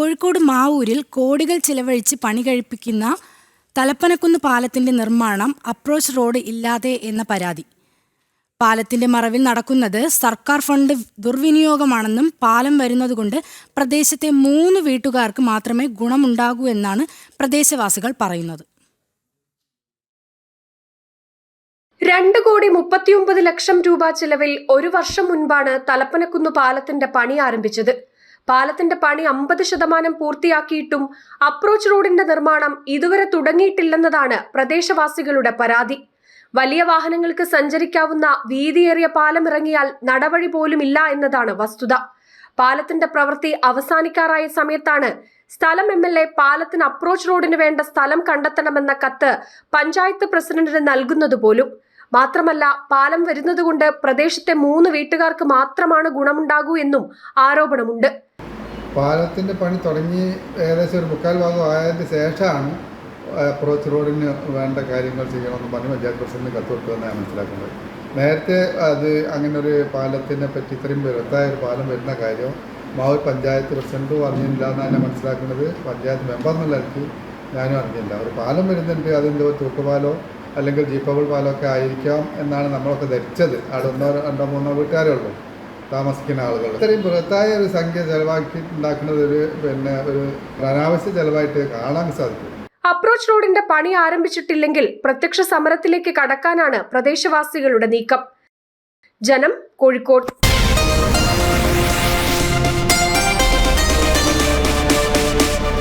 കോഴിക്കോട് മാവൂരിൽ കോടികൾ ചിലവഴിച്ച് പണി കഴിപ്പിക്കുന്ന തലപ്പനക്കുന്ന് പാലത്തിന്റെ നിർമ്മാണം അപ്രോച്ച് റോഡ് ഇല്ലാതെ എന്ന പരാതി. പാലത്തിന്റെ മറവിൽ നടക്കുന്നത് സർക്കാർ ഫണ്ട് ദുർവിനിയോഗമാണെന്നും പാലം വരുന്നതുകൊണ്ട് പ്രദേശത്തെ മൂന്ന് വീട്ടുകാർക്ക് മാത്രമേ ഗുണമുണ്ടാകൂ എന്നാണ് പ്രദേശവാസികൾ പറയുന്നത്. രണ്ട് കോടി മുപ്പത്തിയൊമ്പത് ലക്ഷം രൂപ ചിലവിൽ ഒരു വർഷം മുൻപാണ് തലപ്പനക്കുന്ന് പാലത്തിന്റെ പണി ആരംഭിച്ചത്. പാലത്തിന്റെ പണി അമ്പത് ശതമാനം പൂർത്തിയാക്കിയിട്ടും അപ്രോച്ച് റോഡിന്റെ നിർമ്മാണം ഇതുവരെ തുടങ്ങിയിട്ടില്ലെന്നതാണ് പ്രദേശവാസികളുടെ പരാതി. വലിയ വാഹനങ്ങൾക്ക് സഞ്ചരിക്കാവുന്ന വീതിയേറിയ പാലം ഇറങ്ങിയാൽ നടവഴി പോലും ഇല്ല എന്നതാണ് വസ്തുത. പാലത്തിന്റെ പ്രവൃത്തി അവസാനിക്കാറായ സമയത്താണ് സ്ഥലം എം എൽ എ പാലത്തിന് അപ്രോച്ച് റോഡിന് വേണ്ട സ്ഥലം കണ്ടെത്തണമെന്ന കത്ത് പഞ്ചായത്ത് പ്രസിഡന്റിന് നൽകുന്നത് പോലും. മാത്രമല്ല പാലം വരുന്നതുകൊണ്ട് പ്രദേശത്തെ മൂന്ന് വീട്ടുകാർക്ക് മാത്രമാണ് ഗുണമുണ്ടാകൂ എന്നും ആരോപണമുണ്ട്. പാലത്തിന്റെ പണി തുടങ്ങി ഏകദേശം ഒരു മുക്കാൽ ഭാഗം ആയതിന് ശേഷമാണ് അപ്രോച്ച് റോഡിന് വേണ്ട കാര്യങ്ങൾ ചെയ്യണമെന്ന് പറഞ്ഞ് പഞ്ചായത്ത് പ്രസിഡന്റ് കത്ത് കൊടുത്തതെന്ന് ഞാൻ മനസ്സിലാക്കുന്നത്. നേരത്തെ അത് അങ്ങനെ ഒരു പാലത്തിനെ പറ്റി ഇത്രയും വെറുതായ ഒരു പാലം വരുന്ന കാര്യം മാവൂർ പഞ്ചായത്ത് പ്രസിഡന്റ് പറഞ്ഞില്ല എന്നാണ് ഞാൻ മനസ്സിലാക്കുന്നത്. പഞ്ചായത്ത് മെമ്പർ എന്നുള്ള ഞാനും അറിഞ്ഞില്ല. ഒരു പാലം വരുന്നുണ്ട് അതെന്തോ തൂക്കുപാലോ അല്ലെങ്കിൽ ജീപ്പബിൾ പാലൊക്കെ ആയിരിക്കാം എന്നാണ് നമ്മളൊക്കെ ധരിച്ചത്. അവിടെ രണ്ടോ മൂന്നോ വീട്ടുകാരേ ഉള്ളൂ. താമസിക്കുന്ന ആളുകൾ. ഇത്രയും ബൃഹത്തായ ഒരു സംഖ്യ ചെലവാക്കി ഉണ്ടാക്കുന്നത് ഒരു പിന്നെ ഒരു അനാവശ്യ ചെലവായിട്ട് കാണാൻ സാധിക്കും. അപ്രോച്ച് റോഡിന്റെ പണി ആരംഭിച്ചിട്ടില്ലെങ്കിൽ പ്രത്യക്ഷ സമരത്തിലേക്ക് കടക്കാനാണ് പ്രദേശവാസികളുടെ നീക്കം. ജനം കോഴിക്കോട്